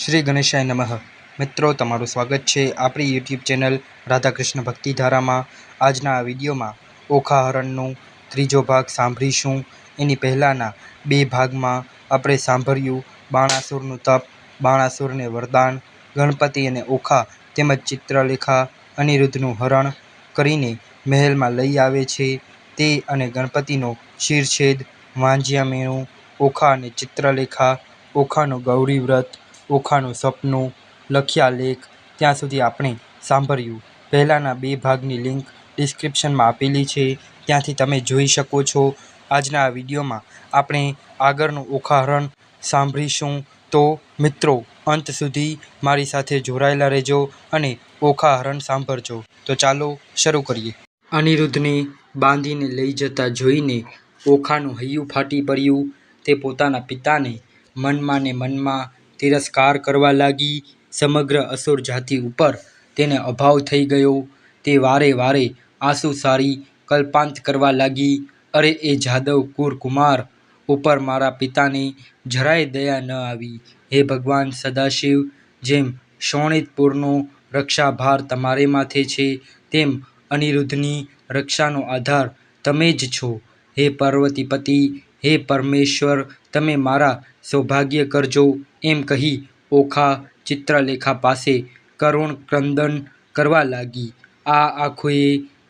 શ્રી ગણેશાય નમઃ. મિત્રો, તમારું સ્વાગત છે આપણી યુટ્યુબ ચેનલ રાધાકૃષ્ણ ભક્તિધારામાં. આજના આ વિડીયોમાં ઓખા હરણનું ત્રીજો ભાગ સાંભળીશું. એની પહેલાંના બે ભાગમાં આપણે સાંભળ્યું બાણાસુરનું તપ, બાણાસુરને વરદાન, ગણપતિ અને ઓખા તેમજ ચિત્રલેખા અનિરુદ્ધનું હરણ કરીને મહેલમાં લઈ આવે છે. તે અને ગણપતિનો શિરછેદ વાંજિયા મેણું ઓખા અને ચિત્રલેખા, ઓખાનું ગૌરી વ્રત ઓખાનું સપનું, લખ્યા લેખ, ત્યાં સુધી આપણે સાંભળ્યું. પહેલાંના બે ભાગની લિંક ડિસ્ક્રિપ્શનમાં આપેલી છે, ત્યાંથી તમે જોઈ શકો છો. આજના આ વિડીયોમાં આપણે આગળનું ઉખાહરણ સાંભળીશું. તો મિત્રો, અંત સુધી મારી સાથે જોડાયેલા રહેજો અને ઓખાહરણ સાંભળજો. તો ચાલો શરૂ કરીએ. અનિરુદ્ધને બાંધીને લઈ જતા જોઈને ઓખાનું હૈયું ફાટી પડ્યું. તે પોતાના પિતાને મનમાં ને મનમાં તિરસ્કાર કરવા લાગી સમગ્ર અસુર જાતિ ઉપર તેને અભાવ થઈ ગયો. તે વારે વારે આંસુ સારી કલ્પાંત કરવા લાગી. અરે એ જાદવ કુર કુમાર ઉપર મારા પિતાને જરાય દયા ન આવી. હે ભગવાન સદાશિવ, જેમ શોણિતપુરનો રક્ષાભાર તમારે માથે છે, તેમ અનિરુદ્ધની રક્ષાનો આધાર તમે જ છો. હે પાર્વતીપતિ, હે પરમેશ્વર તમે મારા સૌભાગ્ય કરજો એમ કહી ઓખા ચિત્રલેખા પાસે કરુણ ક્રંદન કરવા લાગી. આ આખુએ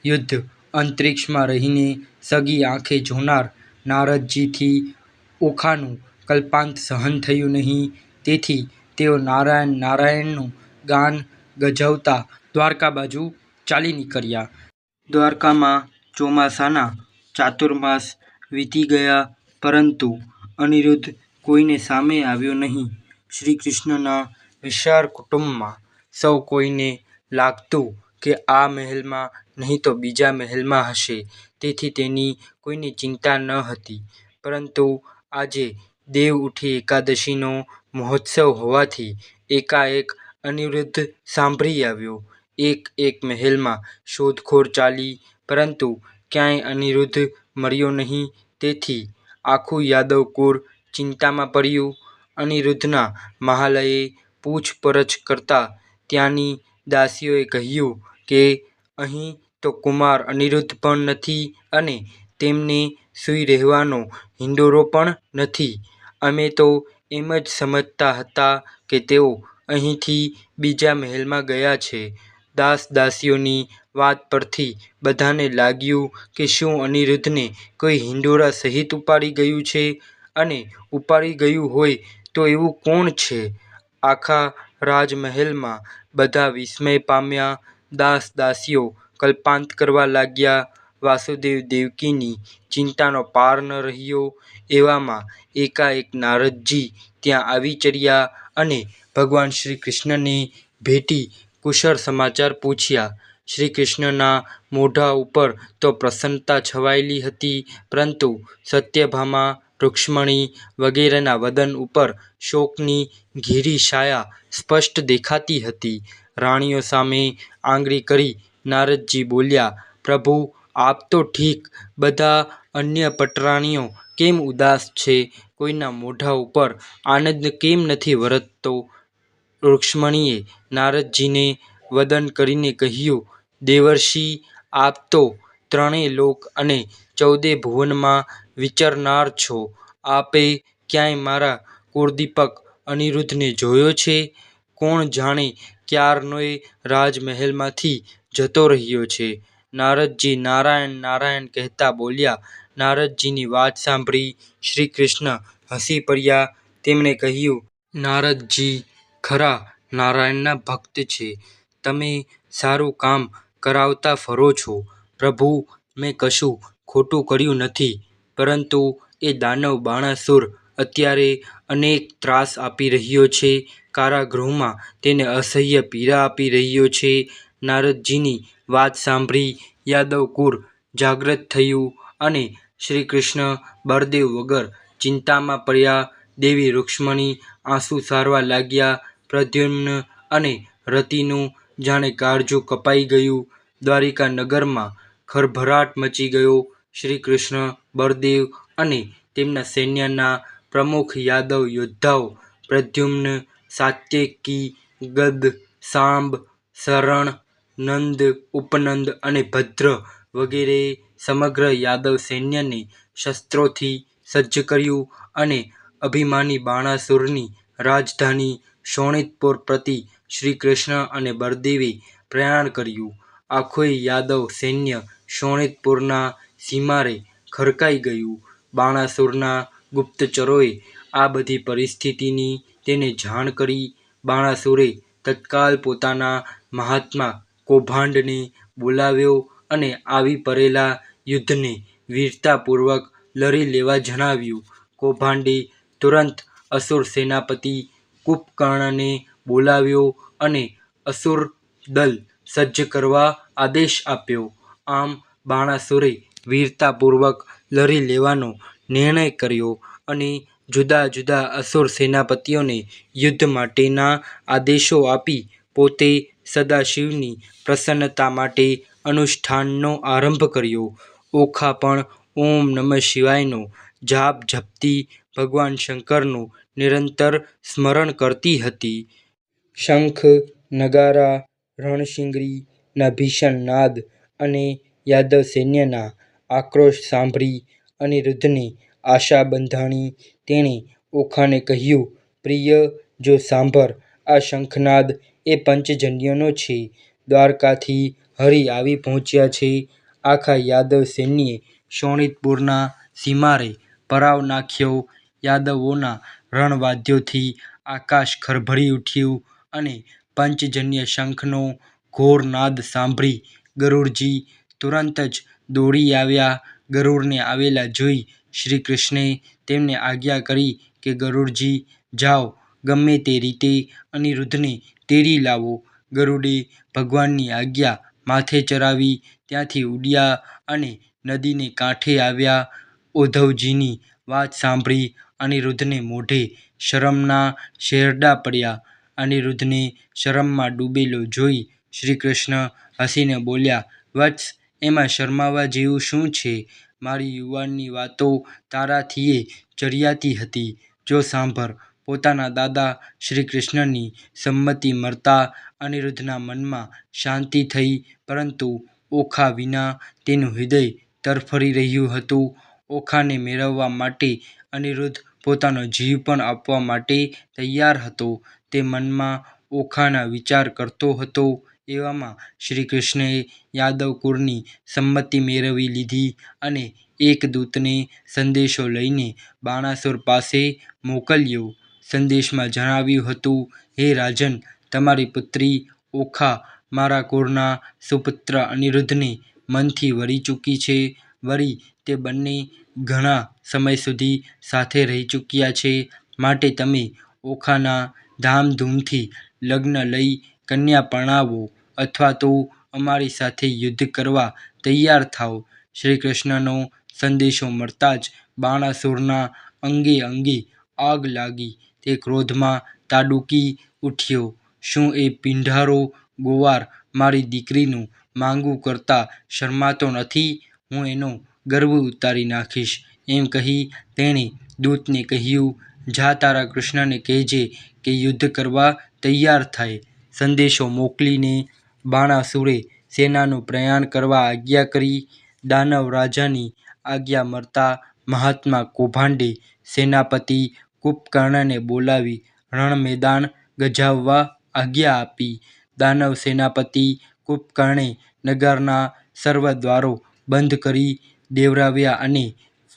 યુદ્ધ અંતરિક્ષમાં રહીને સગી આંખે જોનાર નારદજીથી ઓખાનું કલ્પાંત સહન થયું નહીં. તેથી તેઓ નારાયણ નારાયણનું ગાન ગજવતા દ્વારકા બાજુ ચાલી નીકળ્યા. દ્વારકામાં ચોમાસાના ચાતુર્માસ વીતી ગયા, પરંતુ અનિરુદ્ધ કોઈને સામે આવ્યો નહીં. શ્રી કૃષ્ણના વિશાળ કુટુંબમાં સૌ કોઈને લાગતું કે આ મહેલમાં નહીં તો બીજા મહેલમાં હશે. તેથી તેની કોઈને ચિંતા ન હતી. પરંતુ આજે દેવ ઉઠી એકાદશીનો મહોત્સવ હોવાથી એકાએક અનિરુદ્ધ સાંભળી આવ્યો. એક એક મહેલમાં શોધખોળ ચાલી, પરંતુ ક્યાંય અનિરુદ્ધ મળ્યો નહીં. તેથી આખું યાદવ કુર ચિંતામાં પડ્યું. અનિરુદ્ધના મહાલયે પૂછપરછ કરતાં ત્યાંની દાસીઓએ કહ્યું કે, અહીં તો કુમાર, અનિરુદ્ધ પણ નથી અને તેમને સૂઈ રહેવાનો હિંડોરો પણ નથી. અમે તો એમ જ સમજતા હતા કે તેઓ અહીંથી બીજા મહેલમાં ગયા છે. દાસ દાસીઓની વાત પરથી બધાને લાગ્યું કે શું અનિરુદ્ધને કોઈ હિંડોરા સહિત ઉપાડી ગયું છે? અને ઉપાડી ગયું હોય તો એવું કોણ છે? આખા રાજમહેલમાં બધા વિસ્મય પામ્યા. દાસ દાસીઓ કલ્પાંત કરવા લાગ્યા. વાસુદેવ દેવકીની ચિંતાનો પાર ન રહ્યો. એવામાં એકાએક નારદજી ત્યાં આવી ચડ્યા અને ભગવાન શ્રી કૃષ્ણને ભેટી કુશળ સમાચાર પૂછ્યા. શ્રીકૃષ્ણના મોઢા ઉપર તો પ્રસન્નતા છવાયેલી હતી, પરંતુ સત્યભામા, રુક્ષ્મણી વગેરેના વદન ઉપર શોકની ઘેરી છાયા સ્પષ્ટ દેખાતી હતી. રાણીઓ સામે આંગળી કરી નારદજી બોલ્યા, પ્રભુ, આપ તો ઠીક. બધા અન્ય પટરાણીઓ કેમ ઉદાસ છે? કોઈના મોઢા ઉપર આનંદ કેમ નથી વરસતો? રુક્ષ્મણીએ નારદજીને વદન કરીને કહ્યું, દેવર્ષિ, આપ તો ત્રણેય લોક અને ચૌદે ભુવનમાં વિચરનાર છો. આપે ક્યાંય મારા કુળદીપક અનિરુદ્ધને જોયો છે? કોણ જાણે ક્યારનોય રાજમહેલમાંથી જતો રહ્યો છે? નારદજી નારાયણ નારાયણ કહેતા બોલ્યા, નારદજીની વાત સાંભળી શ્રી કૃષ્ણ હસી પડ્યા. તેમણે કહ્યું, નારદજી ખરા નારાયણના ભક્ત છે. તમે સારું કામ કરાવતા ફરો છો. પ્રભુ, મેં કશું ખોટું કર્યું નથી. પરંતુ એ દાનવ બાણાસુર અત્યારે અનેક ત્રાસ આપી રહ્યો છે. કારાગૃહમાં તેને અસહ્ય પીડા આપી રહ્યો છે. નારદજીની વાત સાંભળી યાદવકુળ જાગ્રત થયું અને શ્રી કૃષ્ણ બળદેવ વગર ચિંતામાં પડ્યા. દેવી રુક્ષ્મણી આંસુ સારવા લાગ્યા, પ્રદ્યુમ્ન અને રતિનું જાણે કાળજું કપાઈ ગયું. દ્વારિકા નગરમાં ખળભળાટ મચી ગયો. શ્રીકૃષ્ણ, બળદેવ અને તેમના સૈન્યના પ્રમુખ યાદવ યોદ્ધાઓ, પ્રદ્યુમ્ન, સાત્યકી, ગદ, સાંબ, શરણ, નંદ, ઉપનંદ અને ભદ્ર વગેરે સમગ્ર યાદવ સૈન્યને શસ્ત્રોથી સજ્જ કર્યું અને અભિમાની બાણાસુરની રાજધાની શોણિતપુર પ્રતિ શ્રીકૃષ્ણ અને બળદેવે પ્રયાણ કર્યું. આખોય યાદવ સૈન્ય શોણિતપુરના સીમારે ખડકાઈ ગયું. બાણાસુરના ગુપ્તચરોએ આ બધી પરિસ્થિતિની તેને જાણ કરી. બાણાસુરે તત્કાલ પોતાના મહાત્મા કૌભાંડને બોલાવ્યો અને આવી પડેલા યુદ્ધને વીરતાપૂર્વક લડી લેવા જણાવ્યું. કૌભાંડે તુરંત અસુર સેનાપતિ કુપકર્ણને બોલાવ્યો અને અસુર દળ સજ્જ કરવા આદેશ આપ્યો. આમ બાણાસુરે વીરતાપૂર્વક લડી લેવાનો નિર્ણય કર્યો અને જુદા જુદા અસુર સેનાપતિઓને યુદ્ધ માટેના આદેશો આપી પોતે સદાશિવની પ્રસન્નતા માટે અનુષ્ઠાનનો આરંભ કર્યો. ઓખા પણ ઓમ નમઃ શિવાયનો જાપ જપતી ભગવાન શંકરનું નિરંતર સ્મરણ કરતી હતી. શંખ, નગારા રણશિંગડી ના ભીષણ નાદ અને યાદવ સૈન્યના આક્રોશ સાંભળી અનિરુદ્ધને આશા બંધાણી તેણે ઓખાને કહ્યું, પ્રિય, જો સાંભળ, આ શંખનાદ એ પંચજન્યનો છે. દ્વારકાથી હરિ આવી પહોંચ્યા છે. આખા યાદવ સૈન્યે શોણિતપુરના સીમારે પરાવ નાખ્યો યાદવોના રણવાદ્યોથી આકાશ ખરભરી ઉઠ્યું અને પંચજન્ય શંખનો ઘોર નાદ સાંભળી ગરુડજી તુરંત જ દોડી આવ્યા. ગરુડને આવેલા જોઈ શ્રીકૃષ્ણે તેમને આજ્ઞા કરી કે, ગરુડજી, જાઓ, ગમે તે રીતે અનિરુદ્ધને તેડી લાવો. ગરુડે ભગવાનની આજ્ઞા માથે ચડાવી ત્યાંથી ઉડ્યા અને નદીને કાંઠે આવ્યા. ઉદ્ધવજીની વાત સાંભળી અનિરુદ્ધને મોઢે શરમના શેરડા પડ્યા. અનિરુદ્ધને શરમમાં ડૂબેલો જોઈ શ્રીકૃષ્ણ હસીને બોલ્યા, વત્સ, એમાં શરમાવા જેવું શું છે? મારી યુવાનની વાતો તારાથીએ ચડિયાતી હતી. જો સાંભળ, પોતાના દાદા શ્રીકૃષ્ણની સંમતિ મળતા અનિરુદ્ધના મનમાં શાંતિ થઈ, પરંતુ ઓખા વિના તેનું હૃદય તરફરી રહ્યું હતું. ઓખાને મેળવવા માટે અનિરુદ્ધ પોતાનો જીવ પણ આપવા માટે તૈયાર હતો. તે મનમાં ઓખાના વિચાર કરતો હતો. એવામાં શ્રી કૃષ્ણએ યાદવ કુળની સંમતિ મેળવી લીધી અને એક દૂતને સંદેશો લઈને બાણાસુર પાસે મોકલ્યો. સંદેશમાં જણાવ્યું હતું, હે રાજન, તમારી પુત્રી ઓખા મારા કુળના સુપુત્ર અનિરુદ્ધને મનથી વરી ચૂકી છે. વળી તે બંને ઘણા સમય સુધી સાથે રહી ચૂક્યા છે. માટે તમે ઓખાના ધામધૂમથી લગ્ન લઈ કન્યા પરણાવો અથવા તો અમારી સાથે યુદ્ધ કરવા તૈયાર થાઓ. શ્રી કૃષ્ણનો સંદેશો મળતા જ બાણાસુરના અંગે અંગે આગ લાગી. તે ક્રોધમાં તાડુકી ઉઠ્યો. શું એ પીંઢારો ગોવાર મારી દીકરીનું માંગુ કરતા શરમાતો નથી? હું એનો ગર્વ ઉતારી નાખીશ. એમ કહી તેણે દૂતને કહ્યું, જા તારા કૃષ્ણને કહેજે કે યુદ્ધ કરવા તૈયાર થાય. સંદેશો મોકલીને બાણાસુરે સેનાનું પ્રયાણ કરવા આજ્ઞા કરી. દાનવ રાજાની આજ્ઞા મળતા મહાત્મા કૌભાંડે સેનાપતિ કુંભકર્ણને બોલાવી રણમેદાન ગજાવવા આજ્ઞા આપી. દાનવ સેનાપતિ કુંભકર્ણે નગરના સર્વ દ્વારો બંધ કરી દેવરાવ્યા અને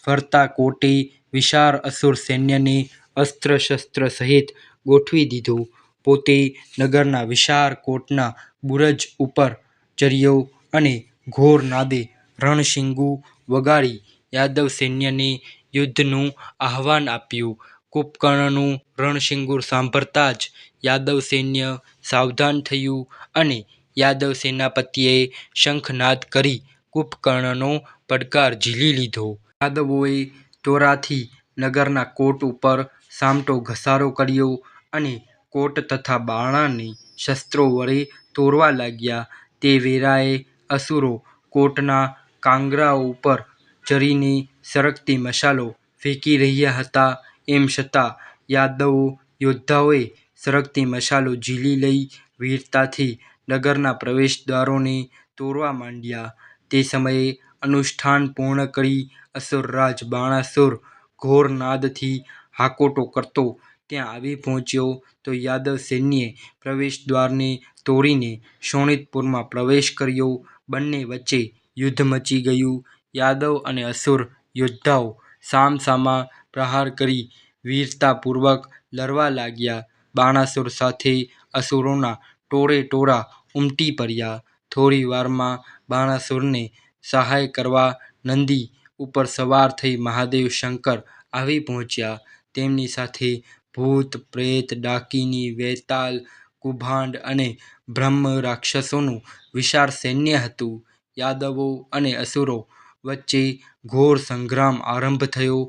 ફરતા કોટે વિશાળ અસુર સૈન્યને અસ્ત્ર શસ્ત્ર સહિત ગોઠવી દીધું. પોતે નગરના વિશાળ કોટના બુરજ ઉપર ચર્યો અને ઘોર નાદે રણશિંગુ વગાડી યાદવ સૈન્યને યુદ્ધનું આહ્વાન આપ્યું. કુપકર્ણનું રણશિંગુર સાંભળતા જ યાદવ સૈન્ય સાવધાન થયું અને યાદવ સેનાપતિએ શંખનાદ કરી કુંભકર્ણનો પડકાર ઝીલી લીધો. યાદવોએ તોરાથી નગરના કોટ ઉપર સામટો ઘસારો કર્યો અને કોટ તથા બાણાને શસ્ત્રો વડે તોડવા લાગ્યા. તે વેળાએ અસુરો કોટના કાંગરાઓ ઉપર ચડીને સરકતી મશાલો ફેંકી રહ્યા હતા. એમ છતાં યાદવ યોદ્ધાઓએ સરકતી મશાલો ઝીલી લઈ વીરતાથી નગરના પ્રવેશદ્વારોને તોડવા માંડ્યા. તે સમયે અનુષ્ઠાન પૂર્ણ કરી અસુરરાજ બાણાસુર ઘોર નાદથી હાકોટો કરતો ત્યાં આવી પહોંચ્યો તો યાદવ સૈન્યે પ્રવેશદ્વારને તોડીને શોણિતપુરમાં પ્રવેશ કર્યો. બંને વચ્ચે યુદ્ધ મચી ગયું. યાદવ અને અસુર યોદ્ધાઓ સામસામા પ્રહાર કરી વીરતાપૂર્વક લડવા લાગ્યા. બાણાસુર સાથે અસુરોના ટોળે ટોળા ઉમટી પડ્યા. થોડી વારમાં બાણાસુરને સહાય કરવા નંદી ઉપર સવાર થઈ મહાદેવ શંકર આવી પહોંચ્યા. તેમની સાથે ભૂત, પ્રેત, ડાકીની વેતાલ કુભાંડ અને બ્રહ્મ રાક્ષસોનું વિશાળ સૈન્ય હતું. યાદવો અને અસુરો વચ્ચે ઘોર સંગ્રામ આરંભ થયો.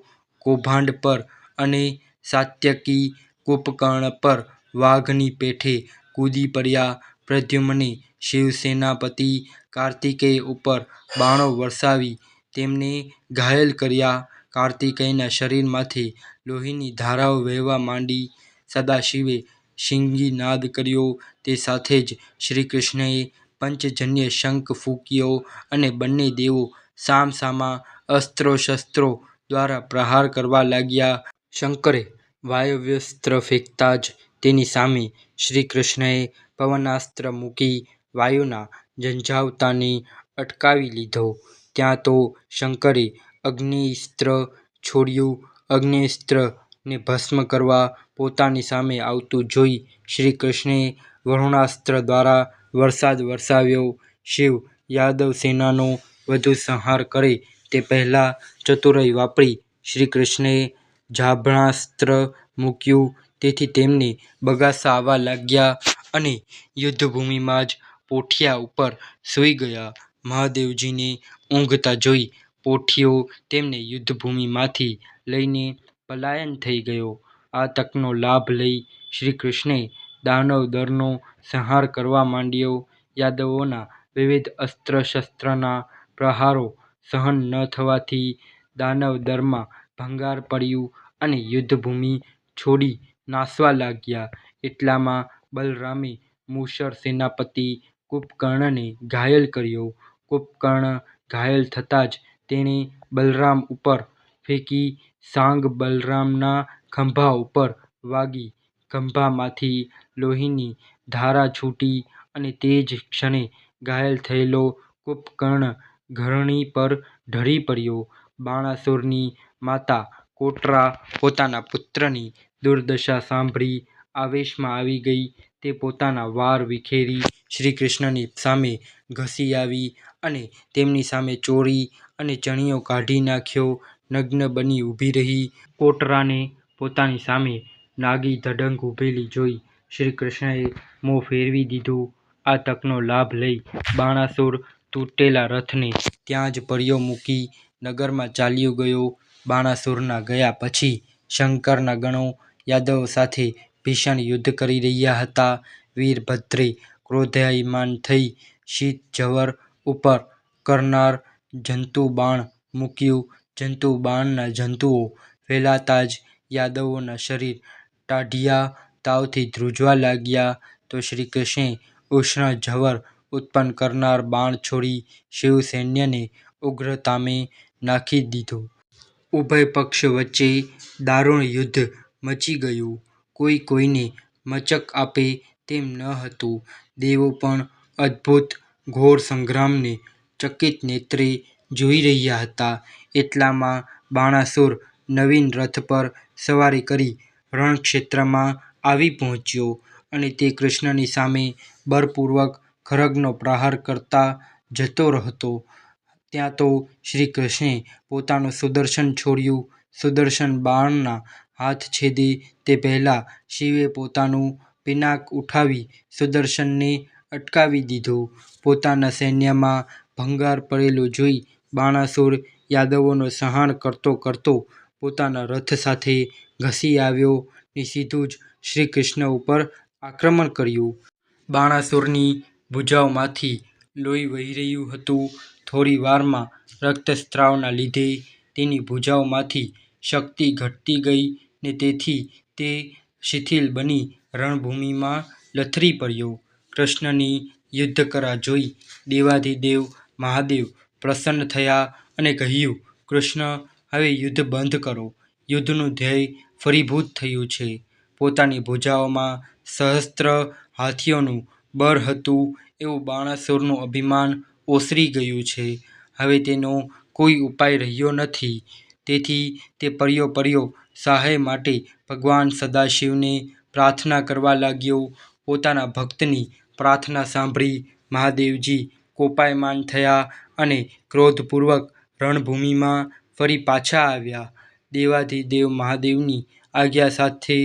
કૌભાંડ પર અને સાત્યકી કુપકર્ણ પર વાઘની પેઠે કૂદી પડ્યા. પ્રદ્યુમ્ને શિવસેનાપતિ કાર્તિકેય ઉપર બાણો વરસાવી તેમને ઘાયલ કર્યા. કાર્તિકેયના શરીરમાંથી લોહીની ધારાઓ વહેવા માંડી. સદાશિવે સિંહનાદ કર્યો. તે સાથે જ શ્રીકૃષ્ણએ પંચજન્ય શંખ ફૂંક્યો અને બંને દેવો સામસામા અસ્ત્રોશસ્ત્રો દ્વારા પ્રહાર કરવા લાગ્યા. શંકરે વાયવ્યાસ્ત્ર ફેંકતા જ તેની સામે શ્રીકૃષ્ણએ પવનાસ્ત્ર મૂકી વાયુના ઝંઝાવતાને અટકાવી લીધો. ત્યાં તો શંકરે અગ્નેયાસ્ત્ર છોડ્યું. અગ્નેયાસ્ત્રને ભસ્મ કરવા પોતાની સામે આવતું જોઈ શ્રીકૃષ્ણે વરુણાસ્ત્ર દ્વારા વરસાદ વરસાવ્યો. શિવ યાદવ સેનાનો વધુ સંહાર કરે તે પહેલાં ચતુરાઈ વાપરી શ્રીકૃષ્ણે જાભણાસ્ત્ર મૂક્યું. તેથી તેમને બગાસા આવવા લાગ્યા અને યુદ્ધભૂમિમાં જ પોઠિયા ઉપર સૂઈ ગયા. મહાદેવજીને ઊંઘતા જોઈ પોઠિયો તેમને યુદ્ધભૂમિમાંથી લઈને પલાયન થઈ ગયો. આ તકનો લાભ લઈ શ્રી કૃષ્ણએ દાનવ દરનો સંહાર કરવા માંડ્યો. યાદવોના વિવિધ અસ્ત્રશસ્ત્રના પ્રહારો સહન ન થવાથી દાનવ દરમાં ભંગાર પડ્યું અને યુદ્ધભૂમિ છોડી નાસવા લાગ્યા. એટલામાં બલરામે મૂષક સેનાપતિ કુંભકર્ણને ઘાયલ કર્યો. કુંભકર્ણ ઘાયલ થતાં જ તેણે બલરામ ઉપર ફેંકી સાંગ બલરામના ખંભા ઉપર વાગી ખંભામાંથી લોહીની ધારા છૂટી અને તે જ ક્ષણે ઘાયલ થયેલો કુંભકર્ણ ધરણી પર ઢળી પડ્યો. બાણાસુરની માતા કોટરા પોતાના પુત્રની દુર્દશા સાંભળી આવેશમાં આવી ગઈ. તે પોતાના વાર વિખેરી શ્રી કૃષ્ણની સામે ઘસી આવી અને તેમની સામે ચોરી અને ચણિયો કાઢી નાખ્યો. નગ્ન બની ઊભી રહી. કોટરાને પોતાની સામે નાગી ધડંગ ઊભેલી જોઈ શ્રીકૃષ્ણએ મોં ફેરવી દીધું. આ તકનો લાભ લઈ બાણાસુર તૂટેલા રથને ત્યાં જ પર્યો મૂકી નગરમાં ચાલ્યો ગયો. બાણાસુરના ગયા પછી શંકરના ગણો યાદવો સાથે ભીષણ યુદ્ધ કરી રહ્યા હતા. વીરભદ્રે ક્રોધાયમાન થઈ શીત-જવર ઉપર કરનાર જંતુ બાણ મૂક્યું. જંતુ બાણના જંતુઓ ફેલાતા જ યાદવોના શરીર ટાઢિયા તાવથી ધ્રુજવા લાગ્યા. તો શ્રીકૃષ્ણે ઉષ્ણ-જવર ઉત્પન્ન કરનાર બાણ છોડી શિવસૈન્યને ઉગ્રતામે નાખી દીધું. ઉભય પક્ષ વચ્ચે દારૂણ યુદ્ધ મચી ગયું. કોઈ કોઈને મચક આપે તેમ ન હતું. દેવો પણ અદ્ભુત ઘોર સંગ્રામને ચકિત નેત્રે જોઈ રહ્યા હતા. એટલામાં બાણાસુર નવીન રથ પર સવારી કરી રણક્ષેત્રમાં આવી પહોંચ્યો અને તે કૃષ્ણની સામે બળપૂર્વક ખડ્ગનો પ્રહાર કરતા જતો હતો. ત્યાં તો શ્રીકૃષ્ણે પોતાનું સુદર્શન છોડ્યું. સુદર્શન બાણના હાથ છેદે તે પહેલાં શિવે પોતાનું પિનાક ઉઠાવી સુદર્શનને અટકાવી દીધું. પોતાના સૈન્યમાં ભંગાર પડેલો જોઈ બાણાસુર યાદવોનો સંહાર કરતો કરતો પોતાના રથ સાથે ઘસી આવ્યો ને સીધું જ શ્રી કૃષ્ણ ઉપર આક્રમણ કર્યું. બાણાસુરની ભુજાઓમાંથી લોહી વહી રહ્યું હતું. થોડી વારમાં રક્તસ્રાવના લીધે તેની ભુજાઓમાંથી શક્તિ ઘટતી ગઈ ને તેથી તે શિથિલ બની રણભૂમિમાં લથરી પડ્યો. કૃષ્ણની યુદ્ધકળા જોઈ દેવાધિદેવ મહાદેવ પ્રસન્ન થયા અને કહ્યું, "કૃષ્ણ, હવે યુદ્ધ બંધ કરો." યુદ્ધનું ધ્યેય ફરીભૂત થયું છે. પોતાની ભૂજાઓમાં સહસ્ત્ર હાથીઓનું બર હતું એવું બાણાસુરનું અભિમાન ઓસરી ગયું છે. હવે તેનો કોઈ ઉપાય રહ્યો નથી. તેથી તે પડ્યો-પડ્યો સહાય માટે ભગવાન સદાશિવને પ્રાર્થના કરવા લાગ્યો. પોતાના ભક્તની પ્રાર્થના સાંભળી મહાદેવજી કોપાયમાન થયા અને ક્રોધપૂર્વક રણભૂમિમાં ફરી પાછા આવ્યા. દેવાધિદેવ મહાદેવની આજ્ઞા સાથે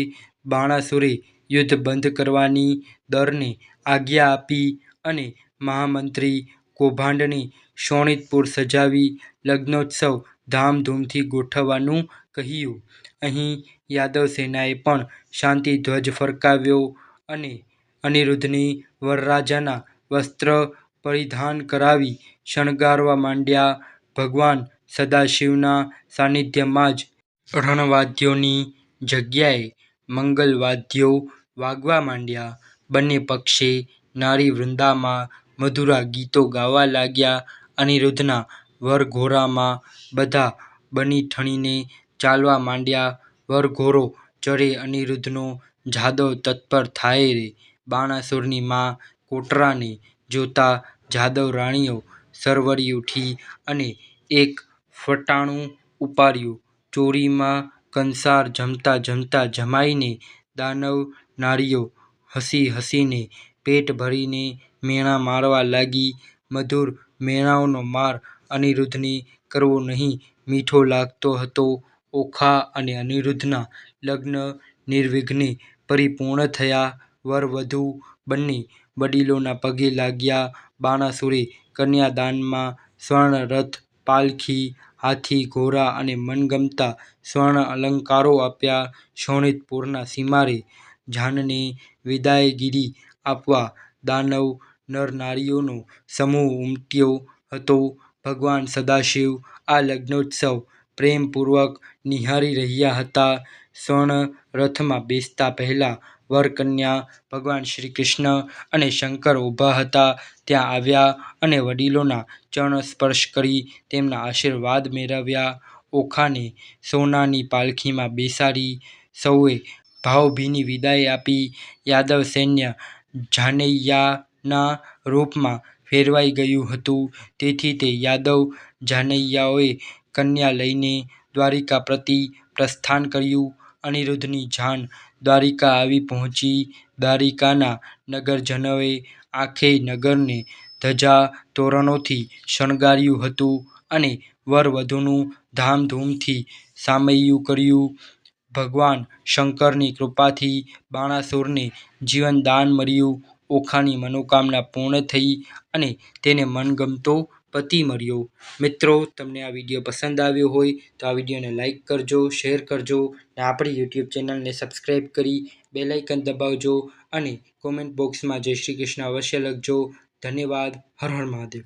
બાણાસુરે યુદ્ધ બંધ કરવાની દરને આજ્ઞા આપી અને મહામંત્રી કૌભાંડને શોણિતપુર સજાવી લગ્નોત્સવ ધામધૂમથી ગોઠવવાનું કહ્યું. અહીં યાદવ સેનાએ પણ શાંતિ ધ્વજ ફરકાવ્યો અને અનિરુદ્ધને વરરાજાના વસ્ત્ર પરિધાન કરાવી શણગારવા માંડ્યા. ભગવાન સદાશિવના સાનિધ્યમાં જ રણવાદ્યોની જગ્યાએ મંગલવાદ્યો વાગવા માંડ્યા. બંને પક્ષે નારી વૃંદામાં મધુરા ગીતો ગાવા લાગ્યા. અનિરુદ્ધના વરઘોડામાં બધા બનીઠણીને ચાલવા માંડ્યા. વરઘોડો ચઢે અનિરુદ્ધનો જાદવ તત્પર થાય રે! બાણાસુરની મા કોટરાને જોતાં જાદવ રાણીઓ સરવરી ઉઠી અને એક ફટાણું ઉપાડ્યું. ચોરીમાં કંસાર જમતા-જમતા જમાઈને દાનવ નારીઓ હસી-હસીને પેટ ભરીને મેણા મારવા લાગી. મધુર મેણાઓનો માર અનિરુદ્ધને કરવો નહીં મીઠો લાગતો હતો. ઓખા અને અનિરુદ્ધના લગ્ન નિર્વિઘ્ને પરિપૂર્ણ થયા. વર-વધુ બંને વડીલોના પગે લાગ્યા. બાણાસુરે કન્યાદાનમાં સ્વર્ણ રથ, પાલખી, હાથી, ઘોડા અને મનગમતા સ્વર્ણ અલંકારો આપ્યા. શોણિતપુરના સીમારે જાનને વિદાયગીરી આપવા દાનવ નર-નારીઓનો સમૂહ ઉમટ્યો હતો. ભગવાન સદાશિવ આ લગ્નોત્સવ પ્રેમપૂર્વક નિહાળી રહ્યા હતા. સ્વર્ણ રથમાં બેસતા પહેલાં વરકન્યા ભગવાન શ્રી કૃષ્ણ અને શંકર ઊભા હતા ત્યાં આવ્યા અને વડીલોના ચરણસ્પર્શ કરી તેમના આશીર્વાદ મેળવ્યા. ઓખાને સોનાની પાલખીમાં બેસાડી સૌએ ભાવભીની વિદાય આપી. યાદવ સૈન્ય જાનૈયાના રૂપમાં ફેરવાઈ ગયું હતું. તેથી તે યાદવ જાનૈયાઓએ કન્યા લઈને દ્વારિકા પ્રતિ પ્રસ્થાન કર્યું. અનિરુદ્ધની જાન દ્વારિકા આવી પહોંચી. દ્વારિકાના નગરજનોએ આખે નગરને ધજા-તોરણોથી શણગાર્યું હતું અને વર-વધુનું ધામધૂમથી સામૈયું કર્યું. ભગવાન શંકરની કૃપાથી બાણાસુરને જીવનદાન મળ્યું. ઓખાની મનોકામના પૂર્ણ થઈ અને તેને મનગમતો પતિ મળ્યો. મિત્રો તમને આ વીડિયો પસંદ આવ્યો હોય તો આ વિડીયોને લાઈક કરજો, શેર કરજો અને આપણી યુટ્યુબ ચેનલને સબસ્ક્રાઈબ કરી બેલ આઇકન દબાવજો અને કોમેન્ટ બોક્સમાં જય શ્રી કૃષ્ણ અવશ્ય લખજો. ધન્યવાદ. હર હર મહાદેવ.